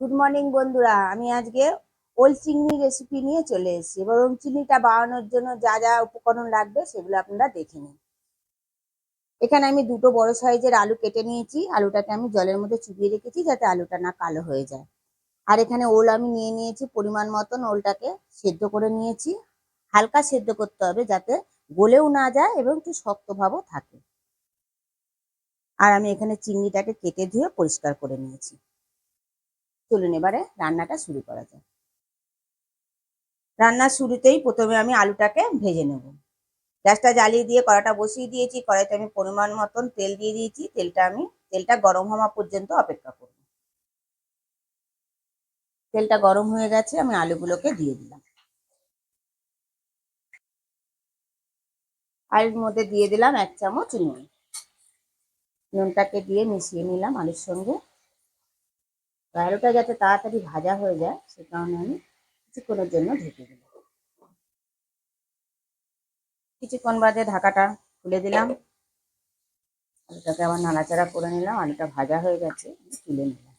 Good morning বন্ধুরা। আমি আজকে ওল চিংড়ি রেসিপি নিয়ে চলে এসেছি এবং চিংড়িটা বানানোর জন্য যা যা উপকরণ লাগবে সেগুলো আপনারা দেখে নিন। এখানে আমি দুটো বড় সাইজের আলু কেটে নিয়েছি। আলুটাকে আমি জলের মধ্যে চুবিয়ে রেখেছি যাতে আলুটা না কালো হয়ে যায়। আর এখানে ওল আমি নিয়ে নিয়েছি পরিমাণ মতন ওলটাকে সেদ্ধ করে নিয়েছি। হালকা সেদ্ধ করতে হবে যাতে গলেও না যায় এবং একটু শক্তভাবও থাকে। আর আমি এখানে চিংড়িটাকে কেটে ধুয়ে পরিষ্কার করে নিয়েছি। চলুন এবারে রান্নাটা শুরু করা যায় রান্নার শুরুতেই প্রথমে আমি আলুটাকে ভেজে নেব। গ্যাসটা জ্বালিয়ে দিয়ে কড়াটা বসিয়ে দিয়েছি। কড়াইতে আমি পরিমাণ মতন তেল দিয়ে দিয়েছি। তেলটা আমি, তেলটা গরম হওয়া পর্যন্ত অপেক্ষা করব। তেলটা গরম হয়ে গেছে, আমি আলুগুলোকে দিয়ে দিলাম। আলুর মধ্যে দিয়ে দিলাম এক চামচ নুন। নুনটাকে দিয়ে মিশিয়ে নিলাম আলুর সঙ্গে। আলুটা যাতে তাড়াতাড়ি ভাজা হয়ে যায়, সে কারণে আমি কিছুক্ষণের জন্য ঢেকে দিলাম। কিছুক্ষণ বাদে ঢাকাটা খুলে দিলাম। আলুটাকে আবার নাড়াচাড়া করে নিলাম। আলুটা ভাজা হয়ে গেছে তুলে নিলাম।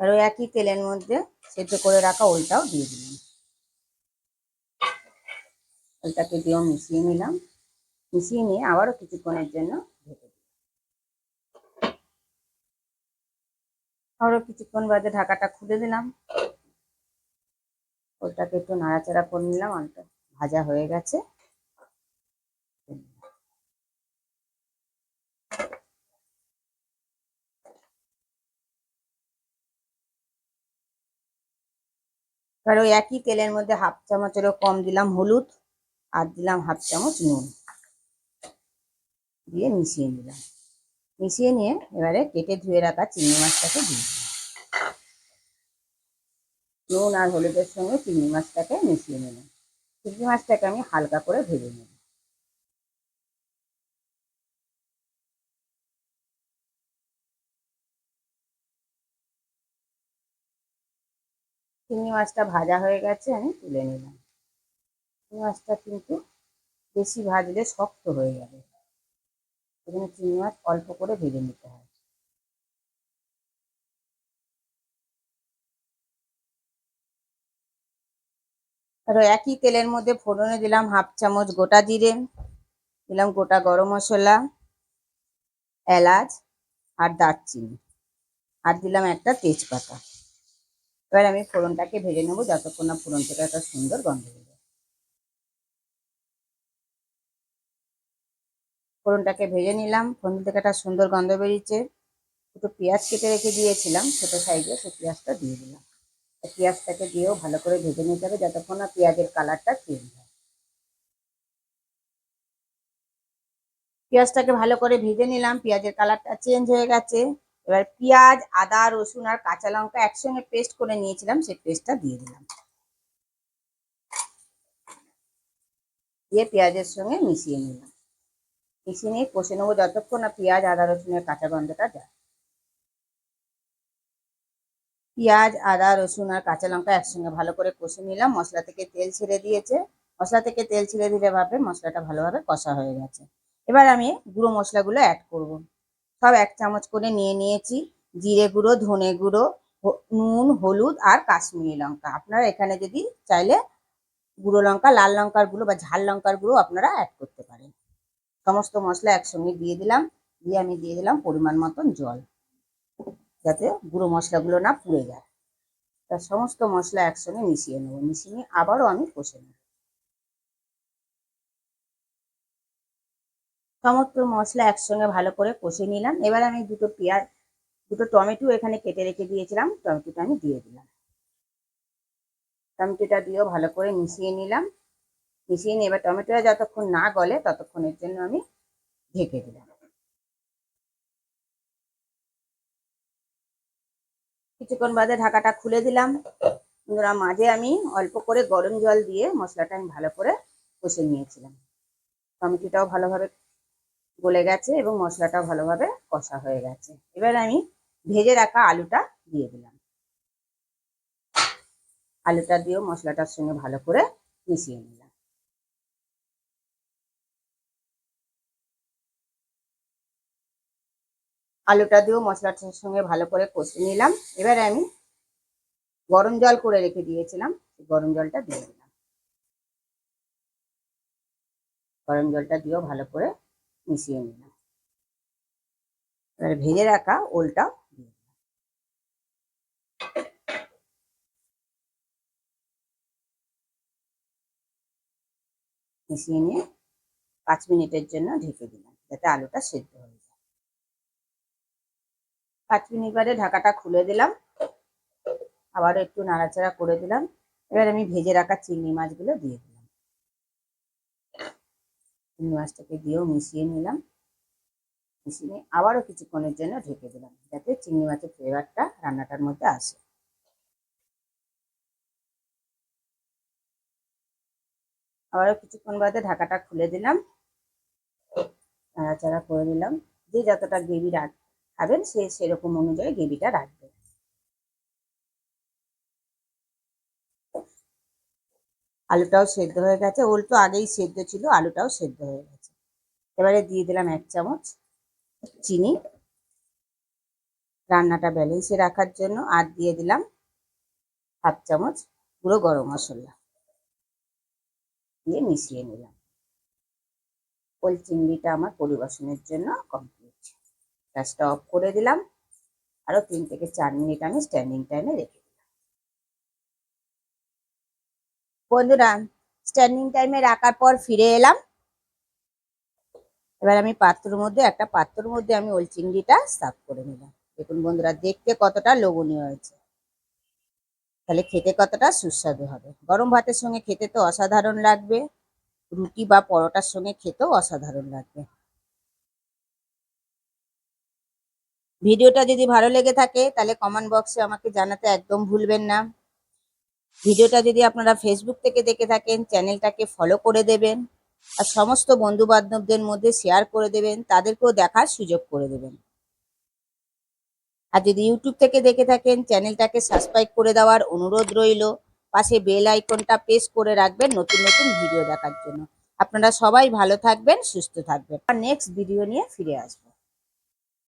আর ওই একই তেলের মধ্যে সেদ্ধ করে রাখা ওলটাও দিয়ে দিলাম। ওলটাকে দিয়েও মিশিয়ে নিলাম। মিশিয়ে নিয়ে আবারও কিছুক্ষণের জন্য ঢেকে দিলাম। আবারও কিছুক্ষণ বাদে ঢাকাটা খুলে দিলাম। ওটাকে একটু নাড়াচাড়া করে নিলাম আলুটা ভাজা হয়ে গেছে। এবার ওই একই তেলের মধ্যে হাফ চামচেরও কম দিলাম হলুদ। আর দিলাম হাফ চামচ নুন। দিয়ে মিশিয়ে নিলাম। মিশিয়ে নিয়ে এবারে কেটে ধুয়ে রাখা চিংড়ি মাছটাকে দিয়ে নুন আর হলুদের সঙ্গে চিংড়ি মাছটাকে মিশিয়ে নিলাম। চিংড়ি মাছটাকে আমি হালকা করে ভেজে নিলাম চিংড়ি মাছটা ভাজা হয়ে গেছে, আমি তুলে নিলাম। মাছটা কিন্তু বেশি ভাজলে শক্ত হয়ে যাবে। এখানে চিংড়ি মাছ অল্প করে ভেজে নিতে হয়। আর একই তেলের মধ্যে ফোড়নে দিলাম হাফ চামচ গোটা জিরে, দিলাম গোটা গরম মশলা, এলাচ আর দারচিনি আর দিলাম একটা তেজপাতা। এবার আমি ফোড়নটাকে ভেজে নেব যতক্ষণ না ফোড়ন থেকে একটা সুন্দর গন্ধ ফোড়নটাকে ভেজে নিলাম। ফোড়ন থেকে একটা সুন্দর গন্ধ বেরিয়েছে। দুটো পেঁয়াজ কেটে রেখে দিয়েছিলাম ছোটো সাইজে, সেই পেঁয়াজটা দিয়ে দিলাম। পেঁয়াজটাকে দিয়েও ভালো করে ভেজে নিতে হবে যতক্ষণ না পেঁয়াজের কালারটা চেঞ্জ হয়। পেঁয়াজটাকে ভালো করে ভেজে নিলাম, পেঁয়াজের কালারটা চেঞ্জ হয়ে গেছে। এবার পেঁয়াজ, আদা, রসুন আর কাঁচা লঙ্কা একসঙ্গে পেস্ট করে নিয়েছিলাম, সেই পেস্টটা দিয়ে দিলাম। দিয়ে পেঁয়াজের সঙ্গে মিশিয়ে নিলাম। মিশিয়ে নিয়ে কষে নেব যতক্ষণ না পেঁয়াজ, আদা রসুনের কাঁচা গন্ধটা যায়। পেঁয়াজ, আদা, রসুন আর কাঁচা লঙ্কা একসঙ্গে ভালো করে কষে নিলাম। মশলা থেকে তেল ছেড়ে দিয়েছে। মশলা থেকে তেল ছেড়ে দিলে ভাবে মশলাটা ভালোভাবে কষা হয়ে গেছে। এবার আমি গুঁড়ো মশলাগুলো অ্যাড করব। সব এক চামচ করে নিয়ে নিয়েছি। জিরে গুঁড়ো, ধনে গুঁড়ো নুন, হলুদ আর কাশ্মীরি লঙ্কা। আপনারা এখানে যদি চাইলে গুঁড়ো লঙ্কা, লাল লঙ্কার গুঁড়ো বা ঝাল লঙ্কার গুঁড়ো আপনারা অ্যাড করতে সমস্ত মশলা একসঙ্গে দিয়ে দিলাম, দিয়ে আমি দিয়ে দিলাম পরিমাণ মতন জল, যাতে গুঁড়ো মশলাগুলো না পুড়ে যায়। তার সমস্ত মশলা একসঙ্গে মিশিয়ে নেব, মিশিয়ে নিয়ে আবারও আমি কষে নেব। সমস্ত মশলা একসঙ্গে ভালো করে কষে নিলাম। এবার আমি দুটো পেঁয়াজ, দুটো টমেটো এখানে কেটে রেখে দিয়েছিলাম, টমেটোটা আমি দিয়ে দিলাম। টমেটোটা দিয়েও ভালো করে মিশিয়ে নিলাম। মিশিয়ে নিয়ে এবার টমেটোটা যতক্ষণ না গলে ততক্ষণের জন্য আমি ঢেকে দিলাম। কিছুক্ষণ বাদে ঢাকাটা খুলে দিলাম। বন্ধুরা মাঝে আমি অল্প করে গরম জল দিয়ে মশলাটা আমি ভালো করে কষে নিয়েছিলাম। টমেটোটাও ভালোভাবে গলে গেছে এবং মশলাটাও ভালোভাবে কষা হয়ে গেছে। এবার আমি ভেজে রাখা আলুটা দিয়ে দিলাম। আলুটা দিয়েও মশলাটার সঙ্গে ভালো করে মিশিয়ে নিলাম। আলুটা দিয়েও মশলাটার সঙ্গে ভালো করে কষে নিলাম। এবারে আমি গরম জল করে রেখে দিয়েছিলাম গরম জলটা দিয়ে দিলাম। গরম জলটা দিয়েও ভালো করে মিশিয়ে নিলাম। এবারে ভেজে রাখা ওলটাও দিয়ে দিলাম। মিশিয়ে নিয়ে পাঁচ মিনিটের জন্য ঢেকে দিলাম, যাতে আলুটা সেদ্ধ হয়ে পাঁচ মিনিট বাদে ঢাকাটা খুলে দিলাম। আবারও একটু নাড়াচাড়া করে দিলাম। এবার আমি ভেজে রাখা চিংড়ি মাছগুলো দিয়ে দিলাম। চিংড়ি মাছটাকে দিয়েও মিশিয়ে নিলাম। মিশিয়ে নিয়ে আবারও কিছুক্ষণের জন্য ঢেকে দিলাম, যাতে চিংড়ি মাছের ফ্লেভারটা রান্নাটার মধ্যে আসে। আবারও কিছুক্ষণ বাদে ঢাকাটা খুলে দিলাম। নাড়াচাড়া করে দিলাম যে যতটা গ্রেভি রাখ খাবেন সে সেরকম অনুযায়ী গ্রেভিটা রাখবেন আলুটাও সেদ্ধ হয়ে গেছে। ওল তো আগেই সেদ্ধ ছিল, আলুটাও সেদ্ধ হয়ে গেছে। এবারে দিয়ে দিলাম এক চামচ চিনি। রান্নাটা ব্যালেন্সে রাখার জন্য আর দিয়ে দিলাম হাফ চামচ পুরো গরম মশলা। দিয়ে মিশিয়ে নিলাম। ওল চিংড়িটা আমার পরিবেশনের জন্য কমপ্লিট গ্যাসটা অফ করে দিলাম। আরও তিন থেকে চার মিনিট আমি স্ট্যান্ডিং টাইমে রেখে দিলাম। বন্ধুরা স্ট্যান্ডিং টাইমে রাখার পর ফিরে এলাম। এবার আমি পাত্রর মধ্যে, একটা পাত্রর মধ্যে আমি ওল চিংড়িটা সাফ করে নিলাম। দেখুন বন্ধুরা, দেখতে কতটা লোভনীয় হয়েছে। তাহলে খেতে কতটা সুস্বাদু হবে। গরম ভাতের সঙ্গে খেতে তো অসাধারণ লাগবে। রুটি বা পরোটার সঙ্গে খেতেও অসাধারণ লাগবে। ভিডিওটা যদি ভালো লেগে থাকে, তাহলে কমেন্ট বক্সে আমাকে জানাতে একদম ভুলবেন না। ভিডিওটা যদি আপনারা ফেসবুক থেকে দেখে থাকেন, চ্যানেলটাকে ফলো করে দেবেন আর সমস্ত বন্ধু বান্ধবদের মধ্যে শেয়ার করে দেবেন, তাদেরকেও দেখার সুযোগ করে দেবেন। আর যদি ইউটিউব থেকে দেখে থাকেন, চ্যানেলটাকে সাবস্ক্রাইব করে দেওয়ার অনুরোধ রইল, পাশে বেল আইকনটা প্রেস করে রাখবেন নতুন নতুন ভিডিও দেখার জন্য। আপনারা সবাই ভালো থাকবেন, সুস্থ থাকবেন। আর নেক্সট ভিডিও নিয়ে ফিরে আসব।